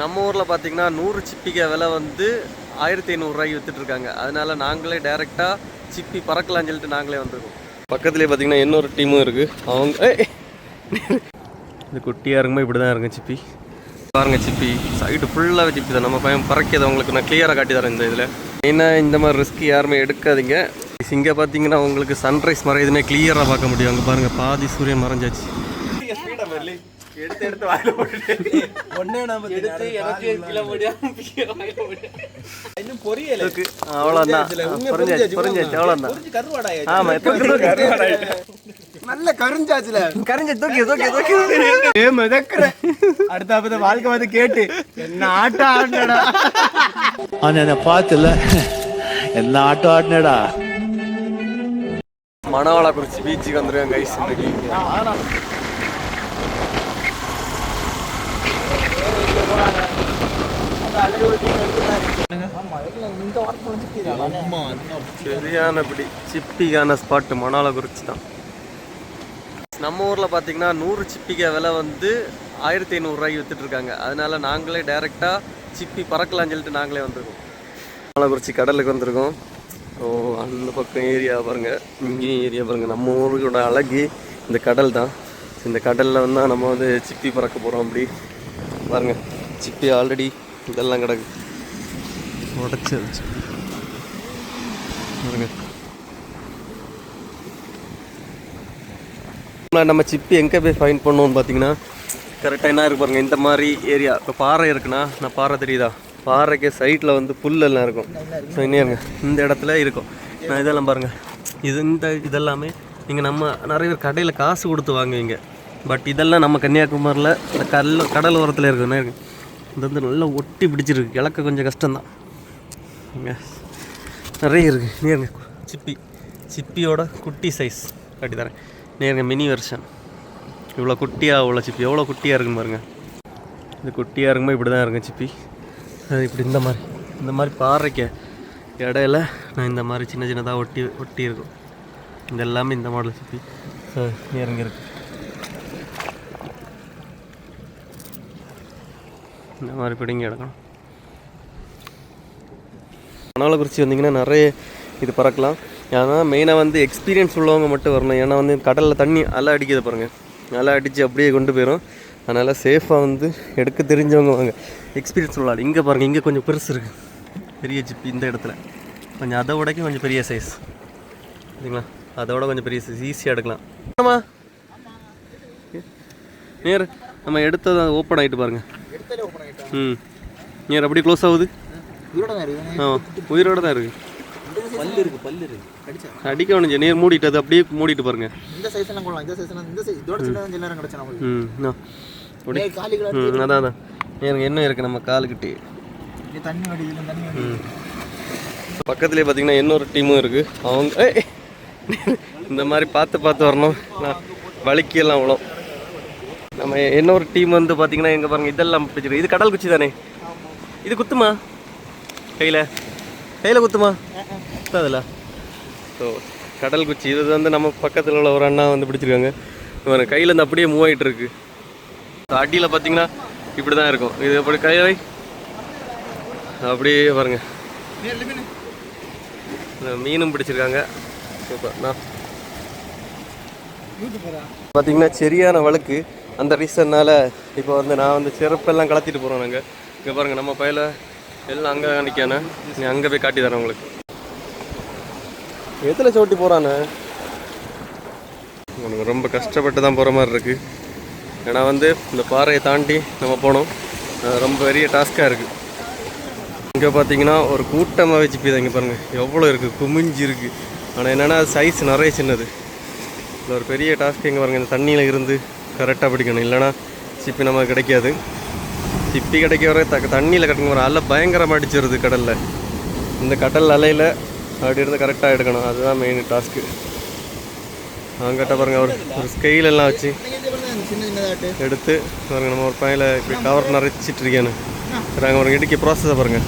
நம்ம ஊரில் பார்த்தீங்கன்னா நூறு சிப்பிக்க விலை வந்து ஆயிரத்தி ஐநூறுரூவாய்க்கு விற்றுட்ருக்காங்க அதனால நாங்களே டைரெக்டாக சிப்பி பறக்கலாம்னு சொல்லிட்டு நாங்களே வந்திருக்கோம். பக்கத்துலேயே பார்த்தீங்கன்னா இன்னொரு டீமும் இருக்குது அவங்க இந்த இது குட்டியாக இருக்கும்போது இப்படி தான் இருக்கும் சிப்பி. பாருங்க சிப்பி. சைடு ஃபுல்லாகவே சிப்பி தான். நம்ம பையன் பறக்கிறது உங்களுக்கு நான் கிளியராக காட்டி தரேன் இந்த இதில். மெயினாக இந்த மாதிரி ரிஸ்க் யாருமே எடுக்காதீங்க. இங்கே பார்த்தீங்கன்னா உங்களுக்கு சன்ரைஸ் மறையுதுன்னே கிளியராக பார்க்க முடியும். அங்கே பாருங்கள் பாதி சூரியன் மறைஞ்சாச்சு. எடுத்து எடுத்து வாயில போட்டுட்டு. ஒன்னே நம்ம எடுத்து எனக்கு கிலோ இன்னும் பொரியல. இருக்கு. அவ்வளோதான் புரிஞ்சாச்சு புரிஞ்சாச்சு அவ்வளோதான் புரிஞ்சு கருவாடாய ஆமாம் எத்தனை நல்ல கருஞ்சாச்சுல. கரைஞ்சி தூக்கி தூக்கி தூக்கி. ஏ மிதக்குற. அடுத்த அப்பத வாழ்க்கை வந்து கேட்டு என்ன ஆட்டம் ஆடுனடா? அவன் என்னை பார்த்துல என்ன ஆட்டம் ஆடினடா? மணவாளக்குறிச்சி பீச்சுக்கு வந்துருவேன் கைஸ் இன்னைக்கு சரியான பிடி சிப்பிக்கான ஸ்பாட்டு மணாலக்குறிச்சி தான். நம்ம ஊரில் பார்த்தீங்கன்னா நூறு சிப்பிக்காய் விலை வந்து ஆயிரத்தி ஐநூறுரூவாய்க்கு விற்றுட்ருக்காங்க அதனால நாங்களே டைரெக்டாக சிப்பி பறக்கலாம்னு சொல்லிட்டு நாங்களே வந்திருக்கோம். மணாலக்குறிச்சி கடலுக்கு வந்திருக்கோம். ஓ அந்த பக்கம் ஏரியா பாருங்கள் இங்கேயும் ஏரியா பாருங்கள் நம்ம ஊரோட அழகு இந்த கடல் தான். இந்த கடலில் வந்து நம்ம வந்து சிப்பி பறக்க போகிறோம் அப்படி. பாருங்கள் சிப்பி ஆல்ரெடி இதெல்லாம் கிடக்கு. உடச்சது நம்ம- நம்ம சிப்பி எங்கே போய் ஃபைன் பண்ணுவோம்னு பார்த்தீங்கன்னா கரெக்டாக என்ன இருக்கு பாருங்க இந்த மாதிரி ஏரியா இப்போ பாறை இருக்குன்னா நான் பாறை தெரியுதா? பாறைக்கு சைடில் வந்து புல்லெல்லாம் இருக்கும். ஸோ இன்னும் இந்த இடத்துல இருக்கும். நான் இதெல்லாம் பாருங்க. இது இந்த இதெல்லாமே இங்கே நம்ம நிறைய பேர் கடையில் காசு கொடுத்து வாங்குவீங்க. பட் இதெல்லாம் நம்ம கன்னியாகுமரியில் கல் கடல் ஓரத்தில் இருக்கு என்ன இருக்கு. இது வந்து நல்லா ஒட்டி பிடிச்சிருக்கு. இலக்க கொஞ்சம் கஷ்டம்தான். நிறைய இருக்குது நேருங்க சிப்பி. சிப்பியோட குட்டி சைஸ் காட்டி தரேன். நேருங்க மினி வெர்ஷன் இவ்வளோ குட்டியாக உள்ள சிப்பி. எவ்வளோ குட்டியாக இருக்குன்னு பாருங்க. இது குட்டியாக இருக்கும்போது இப்படி தான் இருக்கும் சிப்பி. அது இப்படி இந்த மாதிரி. இந்த மாதிரி பாறைக்க இடையில நான் இந்த மாதிரி சின்ன சின்னதாக ஒட்டி ஒட்டி இருக்கும் இது எல்லாமே இந்த மாடல் சிப்பி ஸோ நேருங்க இந்த மாதிரி பிடிங்கி எடுக்கணும். மணாலக்குறிச்சி வந்தீங்கன்னா நிறைய இது பறக்கலாம். ஏன்னா மெயினாக வந்து எக்ஸ்பீரியன்ஸ் உள்ளவங்க மட்டும் வரணும். ஏன்னா வந்து கடலில் தண்ணி அலை அடிக்குது பாருங்கள் அலை அடித்து அப்படியே கொண்டு போயிடும் அதனால் சேஃபாக வந்து எடுக்க தெரிஞ்சவங்க வாங்க. எக்ஸ்பீரியன்ஸ் உள்ள இங்கே பாருங்கள் இங்கே கொஞ்சம் பெருசு இருக்குது பெரிய ஜிப் இந்த இடத்துல. கொஞ்சம் அதை விடக்கும் கொஞ்சம் பெரிய சைஸ் சரிங்களா? அதோட கொஞ்சம் பெரிய சைஸ் ஈஸியாக எடுக்கலாம். ஆமாம் நேர் நம்ம எடுத்தது ஓப்பன் ஆகிட்டு பாருங்கள் ம். நேர் அப்படியே க்ளோஸ் ஆகுது? உயிரோட தான் இருக்குது. பல்லு இருக்கு பல்லு இருக்கு. கடிச்சா? அடிக்க வேணும் நேர் மூடிட்டு அது அப்படியே மூடிட்டு பாருங்க. இந்த சைஸ் எல்லாம் கொள்ளலாம். இந்த சைஸ் எல்லாம் இந்த சைஸ் இதோட சின்ன நேரம் கிடைச்சா நமக்கு ம் ஆ. அப்படி. டேய், காலிகளா ம் அதான் அதான். நேருங்க என்ன இருக்குது நம்ம காலுக்கிட்டே? இங்க தண்ணி ம். பக்கத்துலேயே பார்த்தீங்கன்னா இன்னொரு டீமும் இருக்குது அவங்க! இந்த மாதிரி பார்த்து பார்த்து வரணும். நான் வலிக்கெல்லாம் விழும் நம்ம இன்னொரு டீம் வந்து பார்த்தீங்கன்னா எங்கே பாருங்க இதெல்லாம் பிடிச்சிருக்கு. இது கடல் குச்சி தானே? இது குத்துமா? கையில்? கையில் குத்துமா? அதில் ஸோ கடல் குச்சி. இது வந்து நம்ம பக்கத்தில் உள்ள ஒரு அண்ணா வந்து பிடிச்சிருக்காங்க. இவன் கையில் இருந்து அப்படியே மூவ் ஆகிட்டு இருக்கு. அடியில் பார்த்தீங்கன்னா இப்படி தான் இருக்கும். இது அப்படி கை அப்படியே பாருங்க. மீனும் பிடிச்சிருக்காங்க. சூப்பர். நான். பார்த்தீங்கன்னா சரியான வழக்கு. அந்த ரீசன்னால் இப்போ வந்து நான் வந்து செருப்பெல்லாம் கலத்திட்டு போகிறோம் நாங்கள் இங்கே பாருங்கள் நம்ம பையில எல்லாம் அங்கே நிற்கானே நீ அங்கே போய் காட்டி தரேன் உங்களுக்கு. எதில் சோட்டி போகிறானே உனக்கு ரொம்ப கஷ்டப்பட்டு தான் போகிற மாதிரி இருக்குது ஏன்னா வந்து இந்த பாறையை தாண்டி நம்ம போனோம். ரொம்ப பெரிய டாஸ்க்காக இருக்குது இங்கே பார்த்தீங்கன்னா ஒரு கூட்டமாக வச்சு போய் இங்கே பாருங்கள் எவ்வளோ இருக்குது குமிஞ்சு இருக்குது ஆனால் என்னென்னா சைஸ் நிறைய சின்னது. இதில் ஒரு பெரிய டாஸ்க் இங்கே பாருங்கள் இந்த தண்ணியில் இருந்து கரெக்டாக பிடிக்கணும். இல்லைன்னா சிப்பி நமக்கு கிடைக்காது. சிப்பி கிடைக்க வர த தண்ணியில் கட்டுங்க வர அலை பயங்கரமாக அடிச்சிருது கடலில். இந்த கடல் அலையில் அப்படி இருந்து கரெக்டாக எடுக்கணும். அதுதான் மெயின் டாஸ்க்கு அங்கிட்ட பாருங்கள் ஒரு ஒரு ஸ்கெயில் எல்லாம் வச்சு எடுத்து பாருங்க நம்ம ஒரு பையில இப்படி கவர் நிறைச்சிட்டு இருக்கேன்னு. நாங்கள் ஒரு இடுக்கி ப்ராசஸை பாருங்க.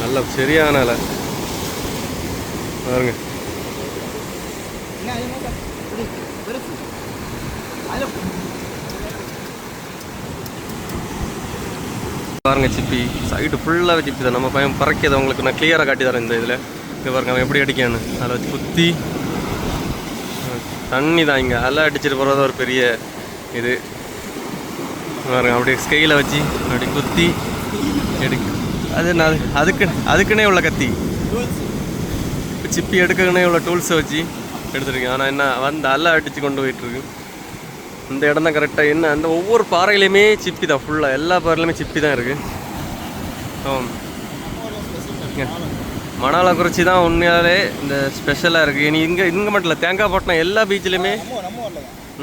நல்ல சரியான அலை. பாருங்க. பாருங்க சிப்பி. சைடு ஃபுல்லாக சிப்பி தான் நம்ம பையன் பறக்கியதை உங்களுக்கு நான் கிளியராக காட்டி தரேன் இந்த இதில். இங்கே பாருங்க அவன் எப்படி அடிக்கான்னு அதில் வச்சு குத்தி. தண்ணி தான் இங்கே. அலை அடிச்சிட்டு போகிறது ஒரு பெரிய இது. பாருங்க அப்படியே ஸ்கெயில வச்சு அப்படி குத்தி எடுக்க. அது என்ன அது- அதுக்கு அதுக்குன்னே உள்ள கத்தி. சிப்பி எடுக்கணுன்னே உள்ள டூல்ஸை வச்சு எடுத்துருக்கேன் ஆனால் என்ன வந்து அலை அடித்து கொண்டு போயிட்டுருக்கு இந்த இடம் தான் கரெக்டாக என்ன அந்த ஒவ்வொரு பாறையிலையுமே சிப்பி தான் ஃபுல்லாக எல்லா பாறையிலுமே சிப்பி தான் இருக்குது மணாலா குறிச்சி தான் உண்மையாலே இந்த ஸ்பெஷலாக இருக்குது இனி இங்கே இங்கே மட்டும் இல்லை தேங்காய்பட்டினம் எல்லா பீச்சிலையுமே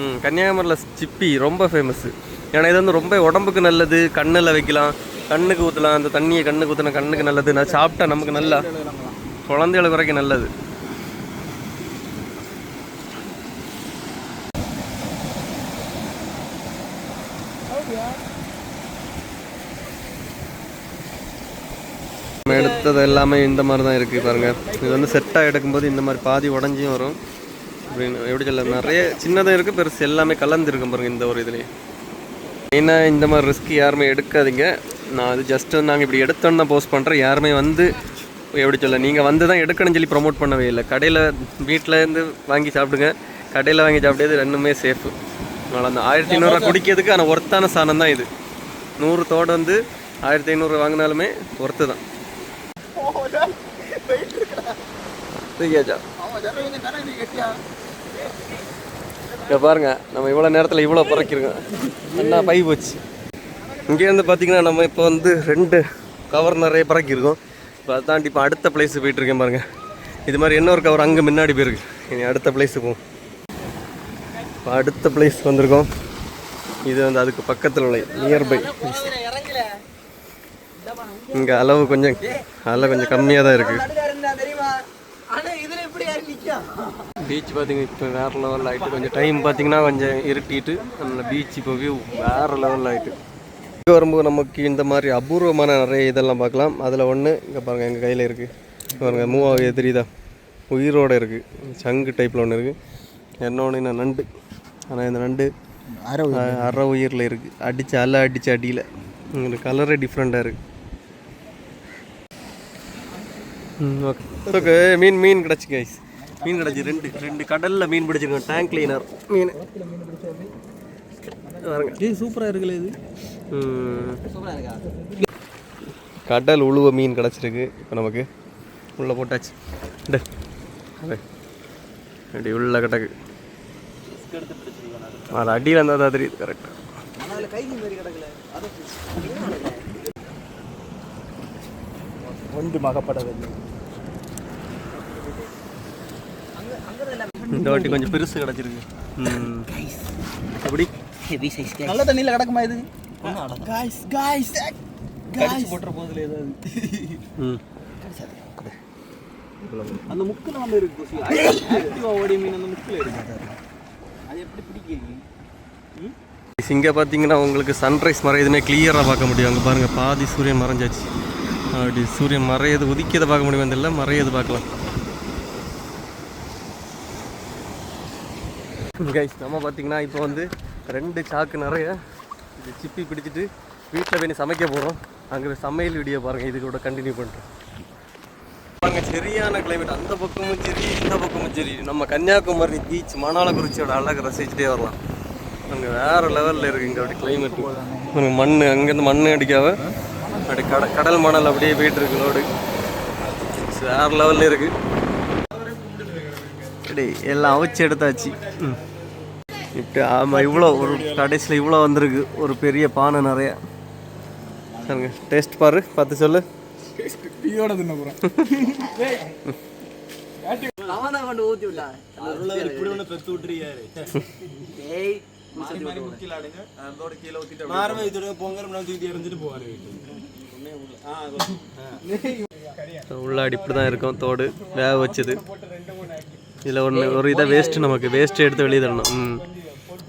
ம் கன்னியாகுமரியில் சிப்பி ரொம்ப ஃபேமஸ்ஸு ஏன்னா இது வந்து ரொம்ப உடம்புக்கு நல்லது கண்ணில் வைக்கலாம். கண்ணுக்கு ஊற்றலாம் அந்த தண்ணியை கண்ணுக்கு ஊற்றினா கண்ணுக்கு நல்லது. நான் சாப்பிட்டா நமக்கு நல்லா. குழந்தைகளுக்கு வரைக்கும் நல்லது. மற்றது எல்லாமே இந்த மாதிரி தான் இருக்குது பாருங்கள் இது வந்து செட்டாக எடுக்கும்போது இந்த மாதிரி பாதி உடஞ்சியும் வரும். அப்படின்னு எப்படி சொல்ல நிறைய சின்னதாக இருக்குது பெருசு எல்லாமே கலந்துருக்கும் பாருங்கள் இந்த ஒரு இதுலேயே. மெயினாக இந்த மாதிரி ரிஸ்க் யாருமே எடுக்காதீங்க. நான் அது ஜஸ்ட் நாங்கள் இப்படி எடுத்தோன்னு தான் போஸ்ட் பண்ணுறேன் யாருமே வந்து எப்படி சொல்ல நீங்கள் வந்து தான் எடுக்கணும்னு சொல்லி ப்ரொமோட் பண்ணவே இல்லை. கடையில் வீட்டிலேருந்து வாங்கி சாப்பிடுங்க. கடையில் வாங்கி சாப்பிட்டது ரெண்டுமே சேஃபு அதனால் அந்த ஆயிரத்தி ஐநூறுரூவா குடிக்கிறதுக்கு ஆனால் ஒர்த்தான சாணம் தான் இது. நூறு தோடு வந்து ஆயிரத்தி ஐநூறு வாங்கினாலுமே ஒர்த்து தான். தூக்கியாச்சா? இங்கே பாருங்க நம்ம இவ்வளோ நேரத்தில் இவ்வளோ பிறக்கிருக்கோம் என்ன பை போச்சு இங்கேருந்து பார்த்தீங்கன்னா நம்ம இப்போ வந்து ரெண்டு கவர் நிறைய பிறக்கிருக்கோம் இப்போ அதை தாண்டி இப்போ அடுத்த பிளேஸு போயிட்டுருக்கேன் பாருங்கள் இது மாதிரி இன்னொரு கவர் அங்கே முன்னாடி போயிருக்கு. இனி அடுத்த பிளேஸு போகும் இப்போ அடுத்த பிளேஸ் வந்திருக்கோம். இது வந்து அதுக்கு பக்கத்தில் உள்ள நியர்பை இங்கே அளவு கொஞ்சம் அளவு கொஞ்சம் கம்மியாக தான் இருக்குது பீச் பார்த்தீங்க இப்போ வேறு லெவலில் ஆகிட்டு கொஞ்சம் டைம் பார்த்தீங்கன்னா கொஞ்சம் இருட்டிட்டு அந்த பீச் இப்போ வியூ வேறு லெவலில் ஆகிட்டு இங்கே வரும்போது நமக்கு இந்த மாதிரி அபூர்வமான நிறைய இதெல்லாம் பார்க்கலாம். அதில் ஒன்று இங்கே பாருங்கள் எங்கள் கையில் இருக்குது பாருங்க மூவ் ஆகுது தெரியுதா உயிரோடு இருக்குது சங்கு டைப்பில் ஒன்று இருக்குது என்ன நண்டு. ஆனால் இந்த நண்டு அஹ், அரை உயிரில் இருக்குது அடித்து அலை அடித்து அடியில். இந்த கலரே டிஃப்ரெண்ட்டாக இருக்குது ஓகே ஓகே மீன் மீன் கிடச்சி கைஸ் மீன் கிடச்சி ரெண்டு ரெண்டு கடலில் மீன் பிடிச்சிருக்கோம் டேங்க் கிளீனர் மீன். பாருங்க. இது சூப்பராக இருக்குல்ல இது. கடல் உழுவ மீன் கிடச்சிருக்கு இப்போ நமக்கு உள்ளே போட்டாச்சு. அப்படி உள்ள கிடக்கு. அது அடியில் இருந்தால் தான் தெரியுது கரெக்டாக ஒன்று மகப்படவில்லை இந்த வாட்டி கொஞ்சம் பெருசு கிடச்சிருக்கு. ம். எப்படி? நல்ல தண்ணியில் கிடக்குமா இது? காய்ஸ் காய்ஸ் காய்ஸ் போட்டுற போதில் ஏதாவது. ம். அந்த முக்கில் நம்ம இருக்கு ஆக்டிவா ஓடிய மீன் அந்த முக்கில் இருக்கு. அது எப்படி பிடிக்கிறீங்க இங்கே பார்த்தீங்கன்னா உங்களுக்கு சன்ரைஸ் மறையுதுமே கிளியராக பார்க்க முடியும். அங்கே பாருங்கள் பாதி சூரியன் மறைஞ்சாச்சு. அப்படி சூரியன் மறையது உதிக்கிறத பார்க்க முடியும் இல்லை மறையது பார்க்கலாம். கைஸ் நம்ம பார்த்தீங்கன்னா இப்போ வந்து ரெண்டு சாக்கு நிறைய இது சிப்பி பிடிச்சிட்டு வீட்டில் போய் சமைக்க போகிறோம். அங்கே சமையல் வீடியோ பாருங்கள் இது கூட கண்டினியூ பண்ணுறோம் பாருங்க சரியான கிளைமேட் அந்த பக்கமும் சரி இந்த பக்கமும் சரி. நம்ம கன்னியாகுமரி பீச் மணாலக்குறிச்சியோட அழகை ரசிச்சுட்டே வரலாம். அங்கே வேறு லெவலில் இருக்குது இங்கே அப்படி கிளைமேட் மண் அங்கேருந்து மண் அடிக்காம அப்படி கட கடல் மணல் அப்படியே போயிட்டு இருக்கு லோடு வேறு லெவலில் இருக்குது அப்படி எல்லாம் அவிச்சு எடுத்தாச்சு. ம். இப்படி ஆமாம் இவ்வளோ ஒரு கடைசியில் இவ்வளோ வந்திருக்கு. ஒரு பெரிய பானை நிறைய. சரிங்க டேஸ்ட் பாரு பார்த்து சொல்லு. டீயோட தின்ன போகிறேன் உள்ளாடி இப்படி தான் இருக்கும் தோடு வேக வச்சது. இதில் ஒன்று ஒரு இதை வேஸ்ட்டு நமக்கு வேஸ்ட்டு எடுத்து வெளியே தள்ளணும் ம்.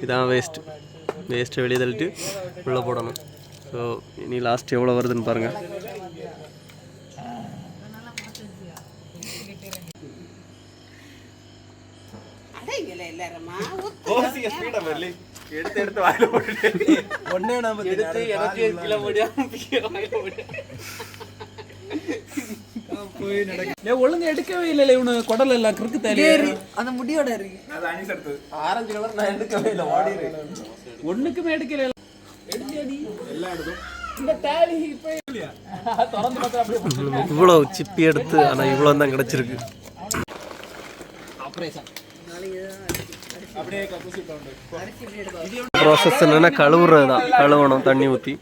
இதான் வேஸ்ட்டு வேஸ்ட்டு வெளியே தள்ளிட்டு உள்ளே போடணும். ஸோ இனி லாஸ்ட் எவ்வளோ வருதுன்னு பாருங்கள் ஸ்பீடா வரல எடுத்து எடுத்து வாயில போட்டுட்டு. ஒண்ணே நாம எடுத்து எனக்கு கீழே போடியா ஏய், ஒழுங்கா எடுக்கவே இல்ல இவனு. குடல் எல்லாம் கிறுக்கு தேலி அந்த முடியோட இருக்கு அது அனிஸ் எடுத்தது. ஆரஞ்சு கலர் நான் எடுக்கவே இல்லை ஓடிடு ஒண்ணுக்குமே எடுக்கல எல்லாம் எடுத்தோம். இந்த தேலி இப்ப இல்லையா? திறந்து பார்த்தா அப்படியே இவ்வளோ சிப்பி எடுத்து ஆனால் இவ்வளோ தான் கிடச்சிருக்கு. ப்ராசஸ் என்னன்னா கழுவுறது தான் கழுவணும் தண்ணி ஊற்றி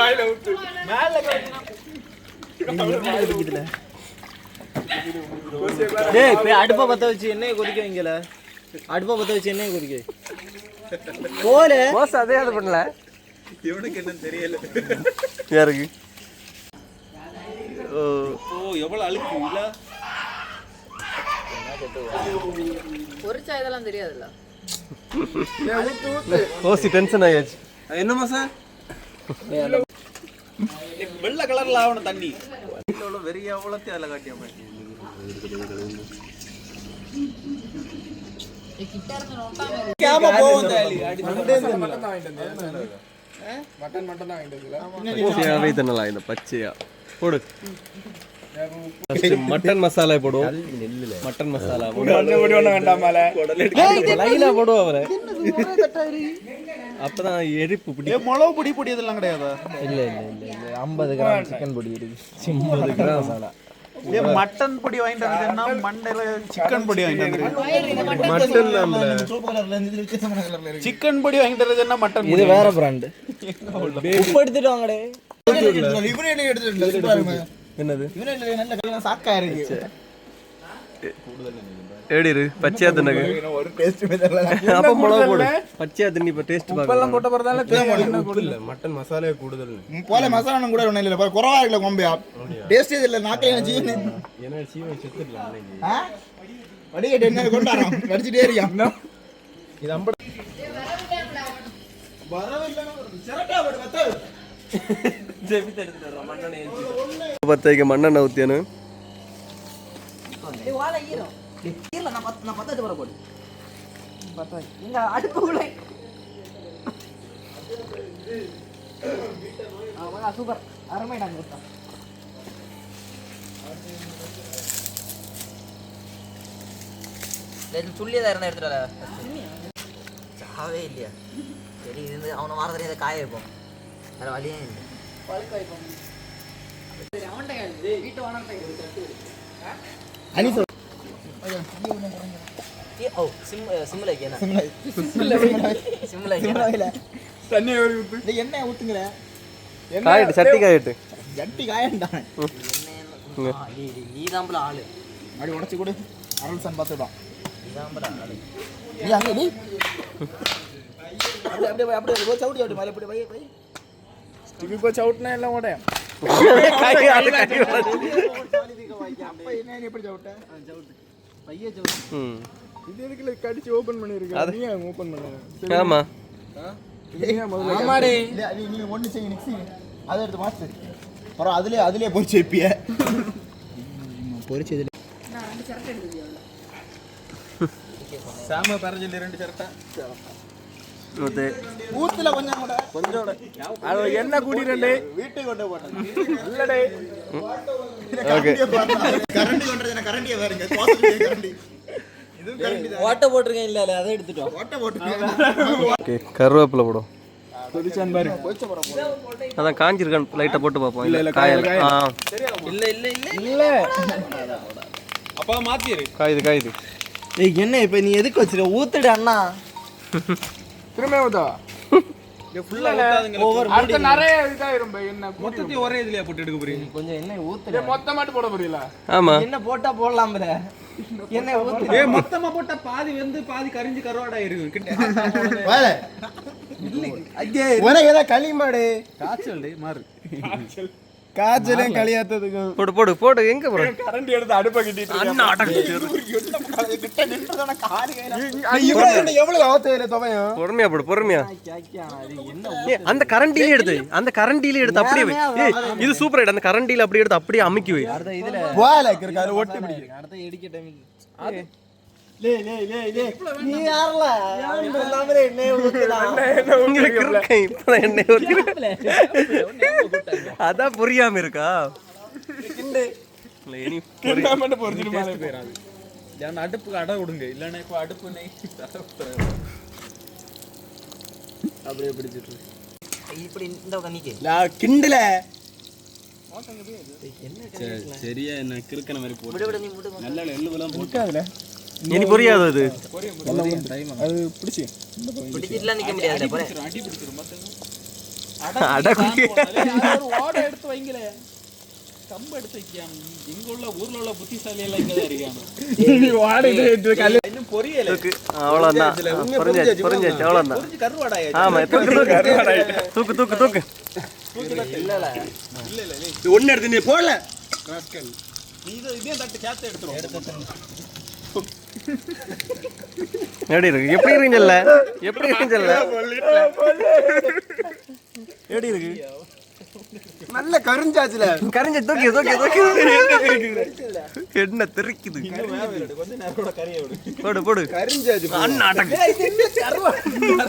வாயில ஊத்து. டேய் போய் அடுப்பை பத்த வச்சு எண்ணெயை கொதிக்க வைங்கல. அடுப்பை பத்த வச்சு எண்ணெயை கொதிக்க. போல. மோச அதே அது பண்ணல. இவனுக்கு தெரியல. யாருக்கு? ஓ ஓ எவ்வளவு அழுக்கு இல்ல பொரிச்சா இதெல்லாம் தெரியாதுல்ல. ஓசி டென்ஷன் ஆயாச்சு. என்னமா சார்? வெள்ளை கலர்ல ஆகணும் தண்ணி. வெறிய அவ்வளோத்தையும் அதில் போகும் தேலி பச்சையாவே தின்னலாம் இந்த பச்சையா? போடு. மட்டன் மசாலா போடுவோம். மட்டன் மசாலா லைனா போடுவோம் அவரை. அப்பதான் எரிப்பு பிடி மிளகு பொடி பொடி இதெல்லாம் கிடையாதா? இல்ல இல்ல இல்ல இல்ல. ஐம்பது கிராம் சிக்கன் பொடி இருக்கு. ஐம்பது கிராம். மசாலா மட்டன் பொடி வாங்கிட்டு வந்ததுன்னா மண்டையில சிக்கன் பொடி வாங்கிட்டு வந்து மட்டன் சிக்கன் பொடி வாங்கிட்டு வரதுன்னா மட்டன் இது வேற பிராண்ட் உப்பு எடுத்துட்டு வாங்கடே. என்னது? சாக்கா இருக்கு ஏடிரு பச்சையா தின்னகு. அப்ப மிளகு போடு. பச்சையா தின்னி இப்ப டேஸ்ட் பார்க்கலாம் போட்ட பிறதால போல மசாலா கூட ஒண்ணும் இல்ல பாரு, குறவா இருக்குல்ல கொம்பையா டேஸ்ட் இல்ல நாக்கையில ஜீவன் வடிகட்டு என்ன வடிச்சுட்டே இருக்கான் வர போடு பத்து இங்க அடுப்புக்குள்ளே சூப்பர் அருமை நாங்க கொடுத்தோம் துல்லியதா இருந்தா எடுத்துட்டு வர சாவே இல்லையா சரி இருந்து அவனை வாரத்துல இதை காய வைப்போம் வேற வழியே இல்லை ஓ சிம் சிம்ல வைக்க சிம்ல வைக்க தண்ணி ஒரு ஊத்து இந்த எண்ணெய் ஊத்துங்கற காயிட்டு சட்டி காயிட்டு ஜட்டி காயண்டான் நீ தாம்பல ஆளு அப்படி உடைச்சு கொடு அருள் சன் நீ தாம்பல ஆளு நீ அங்க நீ அப்படியே அப்படியே அப்படியே சவுடி அப்படி மேல போய் டிவி போச்சு அவுட்னா எல்லாம் ஓட அப்ப என்ன நீ எப்படி சவுட்ட ம் இது எதுக்குல கடிச்சு ஓபன் பண்ணிருக்க நீ ஓபன் பண்ணு ஆமா ஆமாடே நீ ஒண்ணு செய்ய நிக்ஸி அதை எடுத்து மாத்து அப்புறம் அதுலயே அதுலயே பொரிச்சு வைப்பிய பொரிச்சு இதுல சாம பரஞ்சல் ரெண்டு சரட்டா ஊத்து ஊத்துல கொஞ்சம் கூட. கொஞ்சோட அது என்ன கூடி ரெண்டு வீட்டுக்கு கொண்டு போட்டேன். இல்லடே. ஓகே. கரண்டி கொண்டது. என்ன கரண்டியே தோசை கரண்டி. ஓட்டை போட்டிருக்கேன் இல்ல இல்ல அதை எடுத்துட்டோம். ஓட்ட போட்டு ஓகே கருவேப்பிலை போடும் கொதிச்சான் பாரு. அதான் காஞ்சிருக்கான்னு லைட்டா போட்டு பார்ப்போம். இல்ல காயல. ஆ. இல்ல இல்ல இல்ல. இல்ல. அப்பா மாத்திரு. காயுது காயுது. ஏய் என்ன இப்ப நீ எதுக்கு வச்சிருக்க? ஊத்துடு அண்ணா. திரும்ப அடுத்த நிறைய இதாயிரும் என்ன மொத்தத்தையும் ஒரே இதுலயே போட்டு எடுக்க போறீங்க? கொஞ்சம் எண்ணெய் ஊத்துடு மொத்தமாட்டு போட போறீங்களா ஆமா. என்ன போட்டா போடலாம் ப்ரே? எண்ணெய் ஊத்து ஏ மொத்தமா போட்டா பாதி வந்து பாதி கரிஞ்சு கருவாடா இருக்கு கிட்ட உனக்கு ஏதோ களிமாடு காய்ச்சல் மாறு. காய்ச்சலும் களியாத்ததுக்கு போடு போடு போடு எங்க போற? கரண்ட் எடுத்து அடுப்ப கட்டிட்டு அண்ணா அடக்கு எவ்வளவு ஆவத்தையில துவையும்? பொறுமையா போடு பொறுமையா. அந்த கரண்டிலே எடுத்து அந்த கரண்டிலே எடுத்து அப்படியே வை. இது சூப்பர் ஐட் அந்த கரண்டில அப்படியே எடுத்து அப்படியே அமுக்கி வை. அடுத்த இதுல போல இருக்கு அது ஒட்டி அடுத்த எடிக்க டைம் அதான் புரியாம இருக்கா? அடுப்பு அடை விடுங்க. இல்லைன்னா அடுப்பு அப்படியே பிடிச்சிட்டு கிண்டல. சரியா என்ன கிறுக்கன மாதிரி போட்டு நல்ல எள்ளுலாம் போட்டு. இனி புரியாது அது. அது பிடிச்சி எடுத்து வைக்காம எங்க உள்ள ஊர்ல உள்ள இங்க தான் அவ்வளவுதான். தூக்கு தூக்கு தூக்கு. தூக்கு ஒண்ணு எடுத்து நீ போடல. ராஸ்கல். இதே தட்டு சேர்த்து எடுத்துறோம் எடுத்து எப்படி இருக்கு எப்படி இருக்குன்னு சொல்ல எப்படி இருக்குன்னு சொல்ல எப்படி இருக்கு நல்ல கருஞ்சாச்சுல. கரைஞ்ச தூக்கி தூக்கி தூக்கி. என்ன தெரிக்குது? விடு. போடு போடு. கருஞ்சாச்சு அண்ணா அடக்கு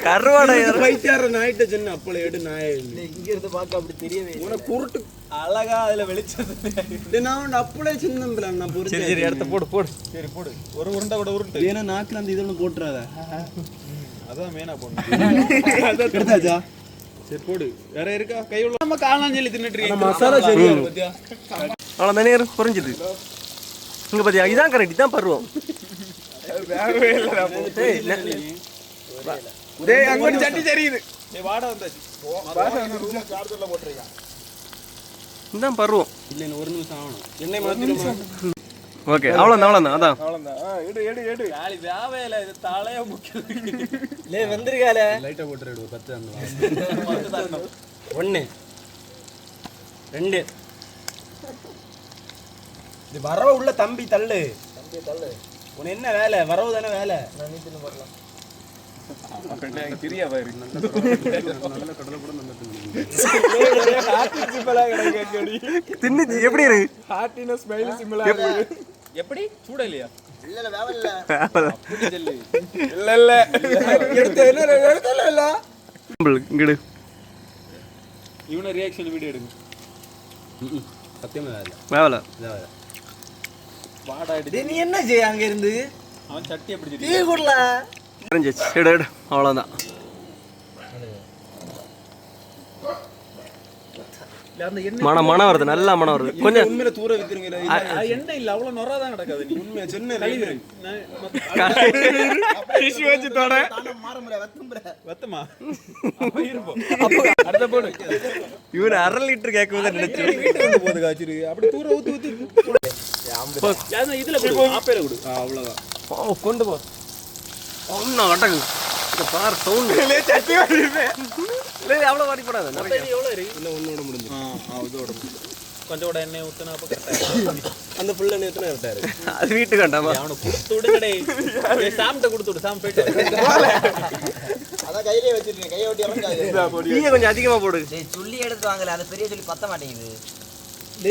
கருவாடை பைத்தியார நாயிட்ட சொன்ன அப்பள எடு நாய. இங்க இருந்து பார்க்க அப்படி தெரியவே இல்லை. உனக்கு குருட்டு அழகா அதுல வெளிச்சது நான் அப்பளே சின்னம்பில நான் சரி பொறுத்து சரி எடுத்து போடு போடு. சரி போடு. ஒரு உருண்டை கூட உருட்டு. ஏன்னா நாக்குல அந்த இதொன்னு போட்டுறாத. அதான் மெயினா போடணும். எடுத்தாச்சா? சரி போடு. வேற இருக்கா? கை உள்ள நம்ம தின்னுட்டு மசாலா சரியா பத்தியா? அவ்வளோ தானே புரிஞ்சுது இங்க பாத்தியா? இதான் கரெக்ட் இதான் பருவம். ஏய், நெ- டேய் அங்க ஒரு சட்டி தெரியுது. டேய் வாடா வந்தாச்சு இதான் பருவம். இல்ல இன்னும் ஒரு நிமிஷம் ஆகணும். எண்ணெய் மாத்திரமா ஓகே அவ்வளோதான் அவ்வளோதான் அதான். காலி வேவையில இது தலைய முக்கியம் லே வந்திருக்கால லைட்டா போட்டுரு பத்து அந்த ஒண்ணு ரெண்டு. இது வரவ உள்ள தம்பி தள்ளு. தம்பி தள்ளு. உனக்கு என்ன வேலை? வரவு தானே வேலை. பிரியா பாரு. தின்னுச்சு எப்படி இருக்கு. எப்படி? சூட இல்லையா? எடுத்து என்ன எடுத்தல இல்ல இங்கிடு. இவனை ரியாக்ஷன் வீடியோ எடுங்க. சத்தியமா வேலை வேவல வாடா எடுத்து. நீ என்ன செய்ய அங்க இருந்து? அவன் சட்டியை பிடிச்சிட்டு டீ குடல தெரிஞ்சிச்சு. எடு எடு. அவ்வளோதான் எண்ணெய் மனம் வருது நல்லா மனம் வருது. கொஞ்சம் உண்மையில தூர வித்துருங்க அது எண்ணெய் இல்ல அவ்வளவு நொறாதான் கிடக்காது. நீ உண்மையா சொன்ன கழிவு. வத்தமா? அப்ப இருப்போம். அடுத்த போடு. இவரு அரை லிட்டர் கேட்கும் நினைச்சு. போது காய்ச்சிரு அப்படி தூர ஊத்து ஊத்து இதுல கொடு ஆப்பையில கொடு. அவ்வளவுதான். கொண்டு போ. அடங்கு. இந்த பார் சவுண்ட் இல்லை அவ்வளோ வாடி போடாது நிறைய. எவ்வளவு இருக்கு? இன்னும் ஒன்னோட முடிஞ்சு இதோட கொஞ்சம் கூட எண்ணெய் அப்ப கரெக்டா அந்த புள்ள நேத்துல விட்டாரு அது வீட்டுக்கு வேண்டாமா அவனை கொடுத்து விடுங்கடே ஏய், சாம்கிட்ட கொடுத்து விடு சாம் போயிட்டு அதான் கையிலே வச்சிருக்கேன். கையை ஒட்டி கொஞ்சம் அதிகமா போடு. சொல்லி எடுத்து வாங்கல அந்த பெரிய சொல்லி பத்த மாட்டேங்குது.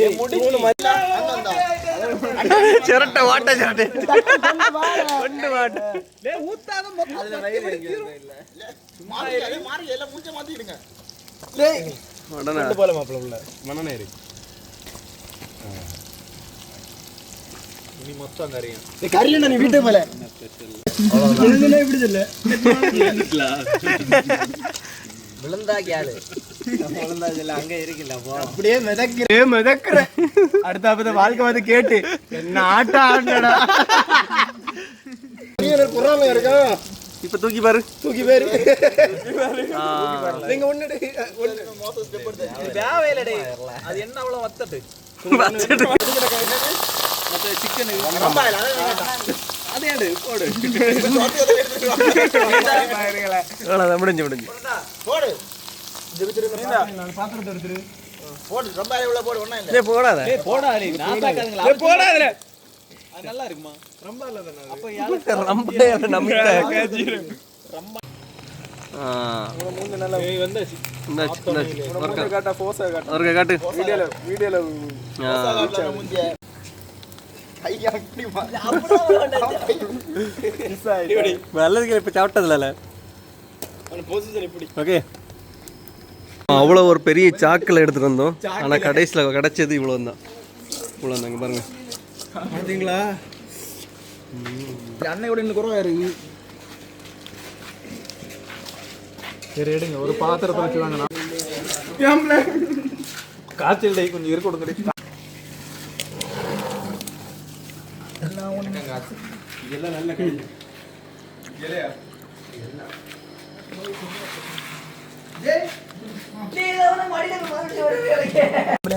உடனே. போல மாப்பிள்ள உள்ள. மனநே இருக்கு நீ மொத்தம் கறியும் கரியல நீ வீட்டு மேல. இப்படி இல்ல விழுந்தா கேளு. அப்படியே மிதக்கிறே மிதக்கிற. அடுத்த வாழ்க்கை வந்து கேட்டு என்ன ஆட்டம் குரான் இருக்கா? இப்போ தூக்கி பாரு. தூக்கி பேரு. ஆ, நீங்க ஒண்ணு வேவையில டேய் அது என்ன அவ்வளவு வத்தட்டு சிக்கன் அவ்வளோதான் முடிஞ்சு முடிஞ்சு. போடு. போடு ரொம்ப உள்ள போடு ஒண்ணும் இல்ல. போடாத. நான் தாக்காதுங்களா போடா அதுல அது நல்லா இருக்குமா? ரொம்ப நம்பிட்டேன் ஆ. ஏய் வந்தாச்சு. இந்தாச்சு, இந்தாச்சு. ஒருக்கா காட்டா போஸா காட்டா ஒருக்கா காட்டு. வீடியோல வீடியோல ஆ. மூஞ்சிய. கை அப்படி மா- நல்லதுக்கு இப்போ சாப்பிட்டதுல ஓகே. அவ்வளோ ஒரு பெரிய சாக்கில் எடுத்துகிட்டு வந்தோம். ஆனால் கடைசியில் கிடைச்சது இவ்வளோ தான் இவ்வளோ தாங்க பாருங்க. பாத்தீங்களா? இந்த அன்னையோட இன்னும் குறவா இருக்கு. சரி எடுங்க. ஒரு பாத்திரத்தை வச்சு வாங்கண்ணா காய்ச்சல் டை கொஞ்சம் இருக்க கொடுங்க கழுவணும் குண்ண